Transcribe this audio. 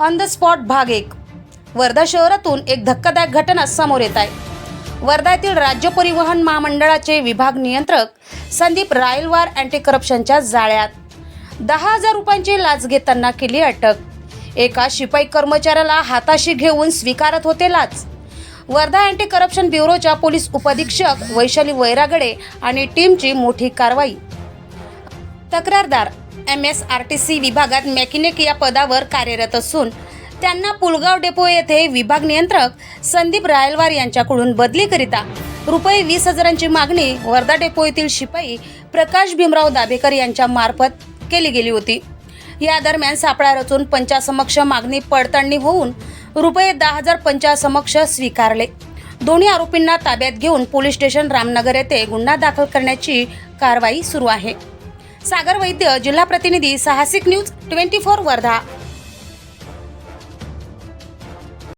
On the spot भाग एक. वर्धा शहरातून एक धक्कादायक घटना समोर येत आहे. वर्धा येथील राज्य परिवहन महामंडळाचे विभाग नियंत्रक संदीप रायलवार अँटी करप्शनच्या जाळ्यात. दहा हजार रुपयांची लाच घेताना केली अटक. एका शिपाई कर्मचाऱ्याला हाताशी घेऊन स्वीकारत होते लाच. वर्धा अँटी करप्शन ब्युरोच्या पोलीस उपाधीक्षक वैशाली वैरागडे आणि टीमची मोठी कारवाई. तक्रारदार M S R T C विभागात मेकॅनिक या पदावर कार्यरत असून त्यांना पुलगाव डेपो येथे विभाग नियंत्रक संदीप रायलवार यांच्याकडून बदलीकरिता रुपये वीस हजारांची मागणी वर्धा डेपो येथील शिपाई प्रकाश भीमराव दाभेकर यांच्या मार्फत केली गेली होती. या दरम्यान सापळा रचून पंचासमक्ष मागणी पडताळणी होऊन रुपये दहा हजार पंचासमक्ष स्वीकारले. दोन्ही आरोपींना ताब्यात घेऊन पोलीस स्टेशन रामनगर येथे गुन्हा दाखल करण्याची कारवाई सुरू आहे. सागर वैद्य जिल्हा प्रतिनिधी साहसिक न्यूज ट्वेंटी फोर वर्धा.